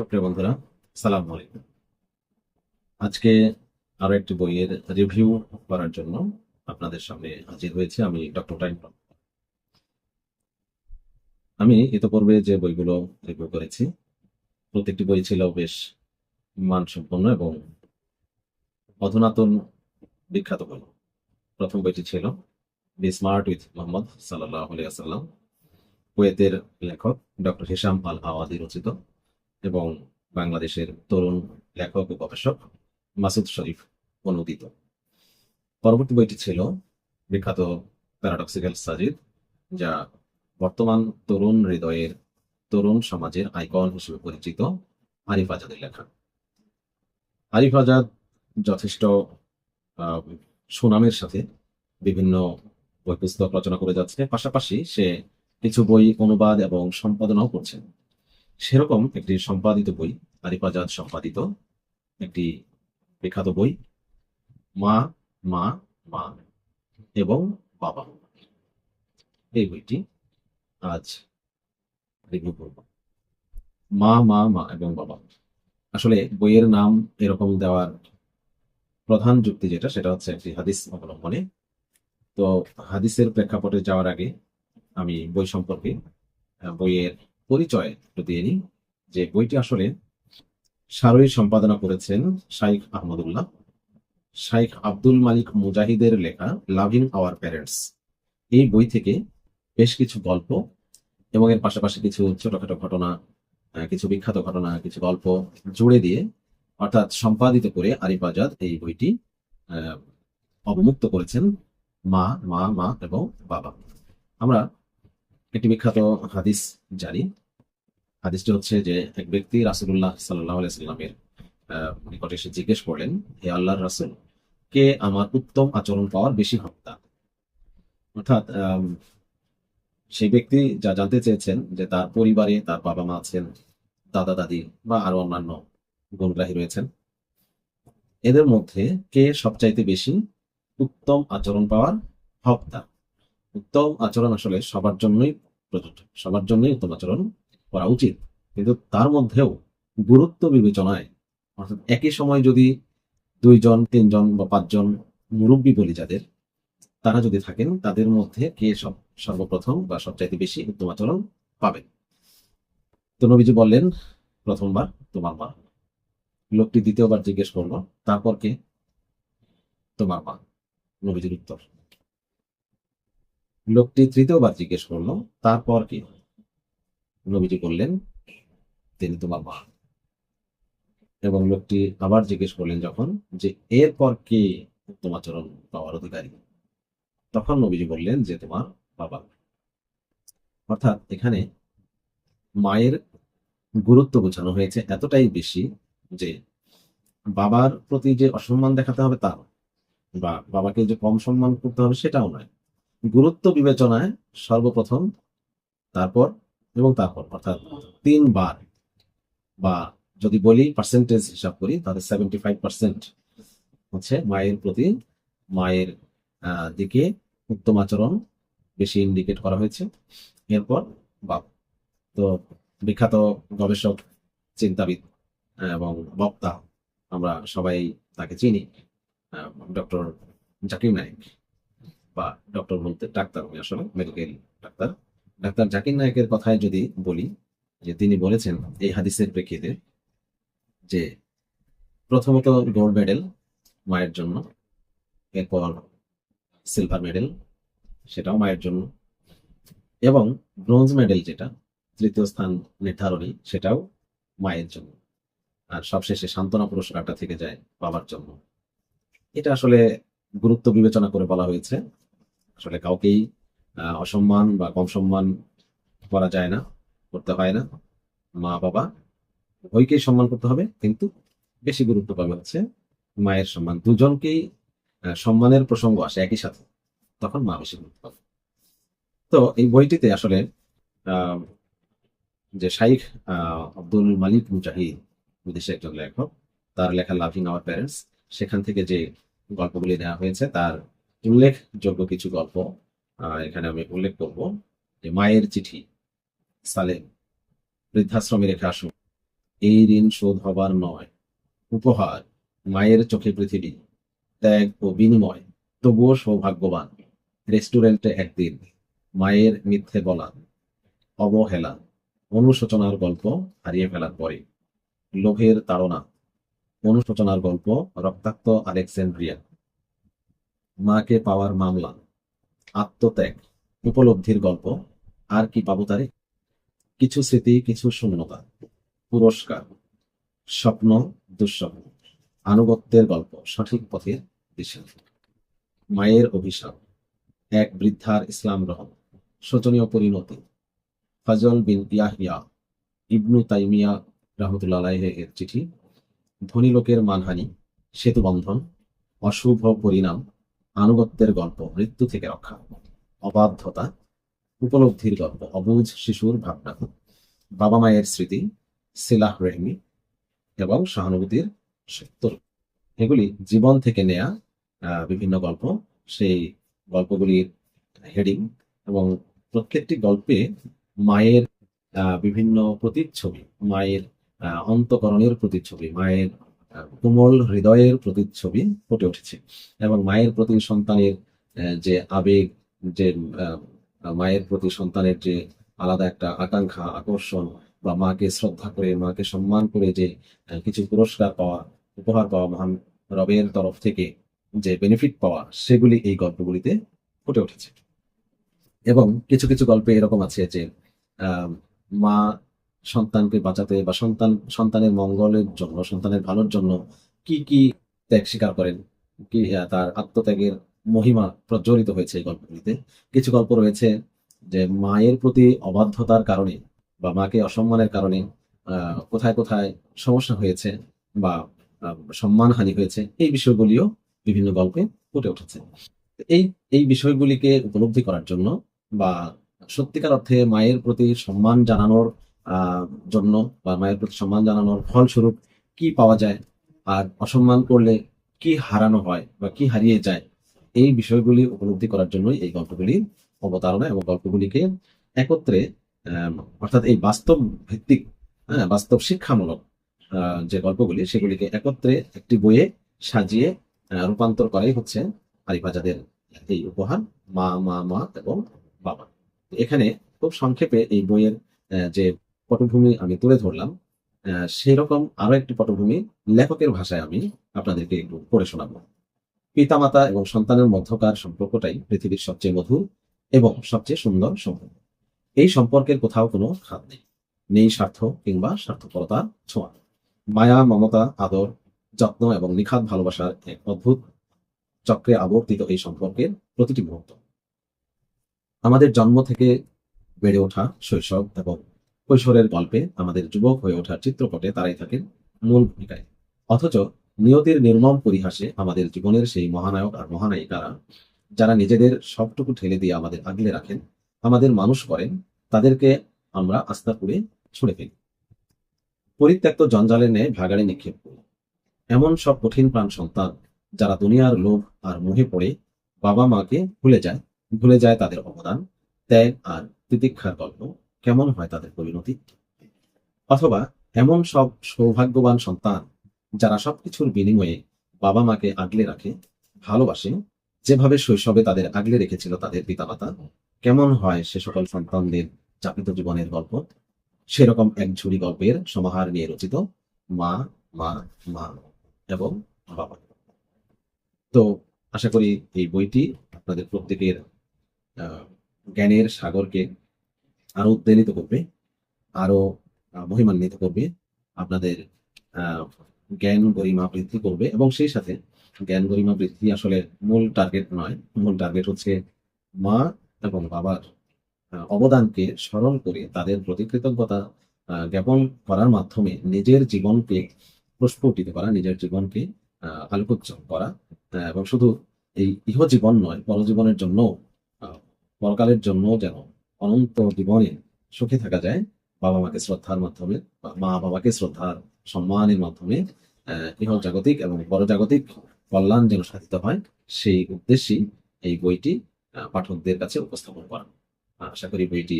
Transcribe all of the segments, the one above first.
সুপ্রিয় বন্ধুরা সালাম আলাইকুম। আজকে আরও একটি বইয়ের রিভিউ করার জন্য আপনাদের সামনে হাজির হয়েছে আমি ডক্টর টাইম আমি ইতোপূর্বে যে বইগুলো রিভিউ করেছি, প্রত্যেকটি বই ছিল বেশ মানসম্পন্ন এবং অধুনাতন বিখ্যাত বই। প্রথম বইটি ছিল বি স্মার্ট উইথ মোহাম্মদ সাল্লাহ আলিয়াল্লাম কুয়েতের লেখক ডক্টর হিসাম আল আওয়াদি রচিত। এবং বাংলাদেশের তরুণ লেখক ও গবেষক মাসুদ শরীফ অনুদিত। পরবর্তী বইটি ছিল বিখ্যাত প্যারাডক্সিক্যাল সাজিদ, যা বর্তমান তরুণ হৃদয়ের তরুণ সমাজের আইকন হিসেবে পরিচিত আরিফ আজাদের লেখা। আরিফ আজাদ যথেষ্ট সুনামের সাথে বিভিন্ন বই পুস্তক রচনা করে যাচ্ছে। পাশাপাশি সে কিছু বই অনুবাদ এবং সম্পাদনাও করছেন। সেরকম একটি সম্পাদিত বই আরিফ আজাদ সম্পাদিত একটি বিখ্যাত বই, মা মা মা এবং বাবা। এই বইটি আজ রিভিউ করব। মা মা মা এবং বাবা। আসলে বইয়ের নাম এরকম দেওয়ার প্রধান যুক্তি যেটা, সেটা হচ্ছে একটি হাদিস অবলম্বনে। তো হাদিসের প্রেক্ষাপটে যাওয়ার আগে আমি বই সম্পর্কে বইয়ের পরিচয় একটু দিয়ে নিই, যে বইটি আসলে সারই সম্পাদনা করেছেন শাইখ আহমদুল্লাহ। শাইখ আব্দুল মালিক মুজাহিদের লেখা লাভিং আওয়ার প্যারেন্টস। এই বই থেকে বেশ কিছু গল্প এবং এর পাশাপাশি কিছু ছোটখাটো ঘটনা কিছু বিখ্যাত ঘটনা, কিছু গল্প জুড়ে দিয়ে অর্থাৎ সম্পাদিত করে আরিফ আজাদ এই বইটি অবমুক্ত করেছেন মা মা মা এবং বাবা। আমরা একটি বিখ্যাত হাদিস জারি হাদিসটি হচ্ছে যে এক ব্যক্তি রাসুল্লাহ সাল্লাহ আহ, নিকটে এসে জিজ্ঞেস করলেন হে আল্লাহ রাসুল কে আমার উত্তম আচরণ পাওয়ার বেশি হত্যা অর্থাৎ সেই ব্যক্তি যা জানতে চেয়েছেন যে তার পরিবারে তার বাবা মা আছেন দাদা দাদি বা আরও অন্যান্য গুণগ্রাহী রয়েছেন এদের মধ্যে কে সবচাইতে বেশি উত্তম আচরণ পাওয়ার হকদার? উত্তম আচরণ আসলে সবার জন্যই প্রযোজ্য, সবার জন্যই উত্তম আচরণ করা উচিত। কিন্তু তার মধ্যেও গুরুত্ব বিবেচনায়, অর্থাৎ একই সময় যদি দুইজন, তিনজন বা পাঁচজন মুরব্বী বলি যাদের, তারা যদি থাকেন, তাদের মধ্যে কে সব, সর্বপ্রথম বা সবচাইতে বেশি উত্তম আচরণ পাবেন? তো নবীজি বললেন, প্রথমবার তোমার মা। লোকটি দ্বিতীয়বার জিজ্ঞেস করল, তারপর কে? তোমার মা। নবীজির উত্তর। লোকটি তৃতীয়বার জিজ্ঞেস করল, তারপর কি? নবীজি বললেন, তিনি তোমার মা। এবং লোকটি আবার জিজ্ঞেস করলেন যখন যে, এরপর কে উত্তম আচরণ পাওয়ার অধিকারী? তখন নবীজি বললেন যে, তোমার বাবা। অর্থাৎ এখানে মায়ের গুরুত্ব বোঝানো হয়েছে এতটাই বেশি যে, বাবার প্রতি যে অসম্মান দেখাতে হবে তা বা বাবাকে যে কম সম্মান করতে হবে সেটাও নয়। গুরুত্ব বিবেচনায় সর্বপ্রথম, তারপর এবং তারপর, অর্থাৎ তিনবার বা যদি বলি পার্সেন্টেজ হিসাব করি, তাহলে সেভেন্টি ফাইভ পার্সেন্ট হচ্ছে মায়ের প্রতি, মায়ের দিকে উত্তম আচরণ বেশি ইন্ডিকেট করা হয়েছে। এরপর বাপ, তো বিখ্যাত গবেষক, চিন্তাবিদ এবং বক্তা আমরা সবাই তাকে চিনি ডক্টর জাকির নায়েক। বা ডক্টর বলতে ডাক্তার উনি আসলে মেডিকেল ডাক্তার। ডাক্তার জাকির নায়কের কথায় যদি বলি, যে তিনি বলেছেন এই হাদিসের প্রেক্ষিতে যে প্রথমত গোল্ড মেডেল মায়ের জন্য, এরপর সিলভার মেডেল সেটাও মায়ের জন্য। এবং ব্রোঞ্জ মেডেল যেটা, তৃতীয় স্থান নির্ধারণী, সেটাও মায়ের জন্য। আর সবশেষে সান্ত্বনা পুরস্কারটা থেকে যায় বাবার জন্য। এটা আসলে গুরুত্ব বিবেচনা করে বলা হয়েছে। আসলে কাউকেই অসম্মান বা কম সম্মান করা যায় না, করতে হয় না। মা, বাবা উভয়কেই সম্মান করতে হবে, কিন্তু বেশি গুরুত্ব পাবে হচ্ছে মায়ের সম্মান। দুজনকেই সম্মানের প্রসঙ্গ আসে একই সাথে, তখন মা বেশি গুরুত্ব পাবে। তো এই বইটিতে আসলে যে শাইখ আব্দুল মালিক মুজাহিদ, বিদেশে একজন লেখক, তার লেখা লাভিং আওয়ার প্যারেন্টস, সেখান থেকে যে গল্পগুলি নেওয়া হয়েছে, তার উল্লেখযোগ্য কিছু গল্প এখানে আমি উল্লেখ করব। যে মায়ের চিঠি, সালেম, বৃদ্ধাশ্রমে রেখে আসুন। এই ঋণ শোধ হবার নয়, উপহার মায়ের চোখে পৃথিবী, ত্যাগ ও বিনিময়, তবুও সৌভাগ্যবান। রেস্টুরেন্টে একদিন মায়ের মিথ্যে বলা, অবহেলা, অনুশোচনার গল্প হারিয়ে ফেলার পরে। লোভের তাড়না, অনুশোচনার গল্প, রক্তাক্ত আলেকজান্ড্রিয়া মাকে পাওয়ার মামলা, আত্মত্যাগ, উপলব্ধির গল্প, আর কি পাবো তারে? কিছু স্মৃতি, কিছু শূন্যতা, পুরস্কার, স্বপ্ন, দুঃস্বপ্ন, আনুগত্যের গল্প, সঠিক পথের দিশা। মায়ের অভিশাপ, এক বৃদ্ধার ইসলাম গ্রহণ, শোচনীয় পরিণতি। ফজল বিন ইয়াহিয়া, ইবনু তাইমিয়া রহমতুল্লাহ এর চিঠি, ধনী লোকের মানহানি সেতু বন্ধন অশুভ পরিণাম আনুগত্যের গল্প, মৃত্যু থেকে রক্ষা অবাধ্যতা, উপলব্ধির গল্প, অবুঝ শিশুর ভাবনা। বাবা মায়ের স্মৃতি, সিলাহ রেহমি এবং সহানুভূতির সত্য এগুলি জীবন থেকে নেয়া বিভিন্ন গল্প। সেই গল্পগুলির হেডিং এবং প্রত্যেকটি গল্পে মায়ের বিভিন্ন প্রতিচ্ছবি, মায়ের অন্তকরণের প্রতিচ্ছবি, মায়ের কোমল হৃদয়ের প্রতিচ্ছবি ফুটে উঠেছে এবং মায়ের প্রতি সন্তানের যে আবেগ, যে মায়ের প্রতি সন্তানের যে আলাদা একটা আকাঙ্ক্ষা, আকর্ষণ বা মাকে শ্রদ্ধা করে, মাকে সম্মান করে যে কিছু পুরস্কার পাওয়া, উপহার পাওয়া মহান রবের তরফ থেকে যে বেনিফিট পাওয়া, সেগুলি এই গল্পগুলিতে ফুটে উঠেছে। এবং কিছু কিছু গল্পে এরকম আছে যে মা সন্তানকে বাঁচাতে বা সন্তান, সন্তানের মঙ্গলের জন্য, সন্তানের ভালোর জন্য কি কি ত্যাগ স্বীকার করেন? কি তার আত্মত্যাগের মহিমা প্রজ্বলিত হয়েছে এই গল্পগুলিতে কিছু গল্প রয়েছে যে মায়ের প্রতি অবাধ্যতার কারণে বা মাকে অসম্মানের কারণে কোথায় কোথায় সমস্যা হয়েছে বা সম্মানহানি হয়েছে, এই বিষয়গুলিও বিভিন্ন গল্পে ফুটে উঠেছে। এই এই বিষয়গুলিকে উপলব্ধি করার জন্য বা সত্যিকার অর্থে মায়ের প্রতি সম্মান জানানোর জন্য বা মায়ের প্রতি সম্মান জানানোর ফলস্বরূপ কি পাওয়া যায় আর অসম্মান করলে কি হারানো হয় বা কি হারিয়ে যায় এই বিষয়গুলি উপলব্ধি করার জন্যই এই গল্পগুলি অবতারণা এবং গল্পগুলিকে একত্রে অর্থাৎ এই বাস্তব ভিত্তিক হ্যাঁ, বাস্তব শিক্ষামূলক যে গল্পগুলি সেগুলিকে একত্রে একটি বইয়ে সাজিয়ে রূপান্তর করাই হচ্ছে আরিফাজাদের এই উপহার মা মা মা এবং বাবা। এখানে খুব সংক্ষেপে এই বইয়ের যে পটভূমি আমি তুলে ধরলাম আহ, সেই রকম আরও একটি পটভূমি লেখকের ভাষায় আমি আপনাদেরকে একটু পড়ে শোনাবো। পিতামাতা এবং সন্তানের মধ্যকার সম্পর্কটাই পৃথিবীর সবচেয়ে মধুর এবং সবচেয়ে সুন্দর সম্পর্ক। এই সম্পর্কের কোথাও কোনো খাত নেই নেই স্বার্থ কিংবা স্বার্থপরতার ছোঁয়া। মায়া মমতা আদর যত্ন এবং নিখাত ভালোবাসার এক অদ্ভুত চক্রে আবর্তিত এই সম্পর্কের প্রতিটি মুহূর্ত। আমাদের জন্ম থেকে বেড়ে ওঠা শৈশব এবং কৈশোরের গল্পে আমাদের যুবক হয়ে ওঠার চিত্রপটে তারাই থাকেন মূল ভূমিকায়। অথচ নিয়তির নির্মম পরিহাসে আমাদের জীবনের সেই মহানায়ক আর মহানায়িকারা, যারা নিজেদের সবটুকু ঠেলে দিয়ে আমাদের আগলে রাখেন, আমাদের মানুষ করেন, তাদেরকে আমরা আস্থা করে ছুড়ে ফেলি। পরিত্যক্ত জঞ্জালের ন্যায় ভাগাড়ে নিক্ষেপ করি। এমন সব কঠিন প্রাণ সন্তান যারা দুনিয়ার লোভ আর মোহে পড়ে বাবা মাকে ভুলে যায় ভুলে যায় তাদের অবদান, ত্যাগ আর তিতিক্ষার গল্প। কেমন হয় তাদের পরিণতি? অথবা এমন সব সৌভাগ্যবান সন্তান যারা সবকিছুর বিনিময়ে বাবা মাকে আগলে রাখে, ভালোবাসে, যেভাবে শৈশবে তাদের আগলে রেখেছিল তাদের পিতামাতা, কেমন হয় সে সকল সন্তানদের চাপিত জীবনের গল্প? সেরকম এক ঝুড়ি গল্পের সমাহার নিয়ে রচিত মা মা মা এবং বাবা। তো আশা করি এই বইটি আপনাদের প্রত্যেকের জ্ঞানের সাগরকে আরও উদ্বেলিত করবে, আরও মহিমান্বিত করবে, আপনাদের জ্ঞান গরিমা বৃদ্ধি করবে এবং সেই সাথে জ্ঞান গরিমা বৃদ্ধি আসলে মূল টার্গেট নয়। মূল টার্গেট হচ্ছে মা এবং বাবার অবদানকে স্মরণ করে তাদের প্রতি কৃতজ্ঞতা জ্ঞাপন করার মাধ্যমে নিজের জীবনকে প্রস্ফুটিত করা নিজের জীবনকে আলোকোজ্জ্বল করা এবং শুধু এই ইহজীবন নয়, পরজীবনের জন্য পরকালের জন্য যেন অনন্ত জীবনে সুখে থাকা যায়। বাবা মাকে শ্রদ্ধার মাধ্যমে মা বাবাকে শ্রদ্ধার সম্মানের মাধ্যমে ইহ জাগতিক এবং পরজাগতিক কল্যাণ যেন সাধিত হয়, সেই উদ্দেশ্যেই এই বইটি পাঠকদের কাছে উপস্থাপন করা। আশা করি বইটি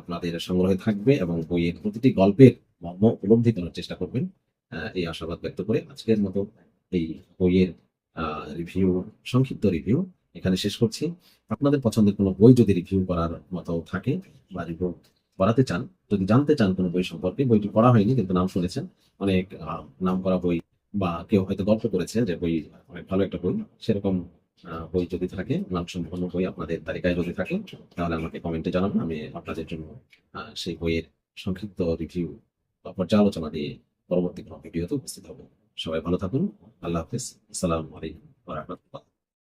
আপনাদের সংগ্রহে থাকবে এবং বইয়ের প্রতিটি গল্পের মর্ম উপলব্ধি করার চেষ্টা করবেন। এই আশাবাদ ব্যক্ত করে আজকের মতো এই বইয়ের রিভিউ সংক্ষিপ্ত রিভিউ এখানে শেষ করছি। আপনাদের পছন্দের কোনো বই যদি রিভিউ করার মতো থাকে বা রিভিউ করাতে চান, যদি জানতে চান কোনো বই সম্পর্কে, বইটি পড়া হয়নি কিন্তু নাম শুনেছেন, অনেক নাম করা বই বা কেউ হয়তো গল্প করেছে যে বই অনেক ভালো একটা বই, সেরকম বই যদি থাকে মানসম্পন্ন বই আপনাদের তালিকায় যদি থাকে, তাহলে আমাকে কমেন্টে জানাবেন আমি আপনাদের জন্য সেই বইয়ের সংক্ষিপ্ত রিভিউ বা পর্যালোচনা দিয়ে পরবর্তী কোনো ভিডিওতে উপস্থিত হব। সবাই ভালো থাকুন, আল্লাহ হাফিজ, আসসালামু আলাইকুম রাহমাতুল্লাহ।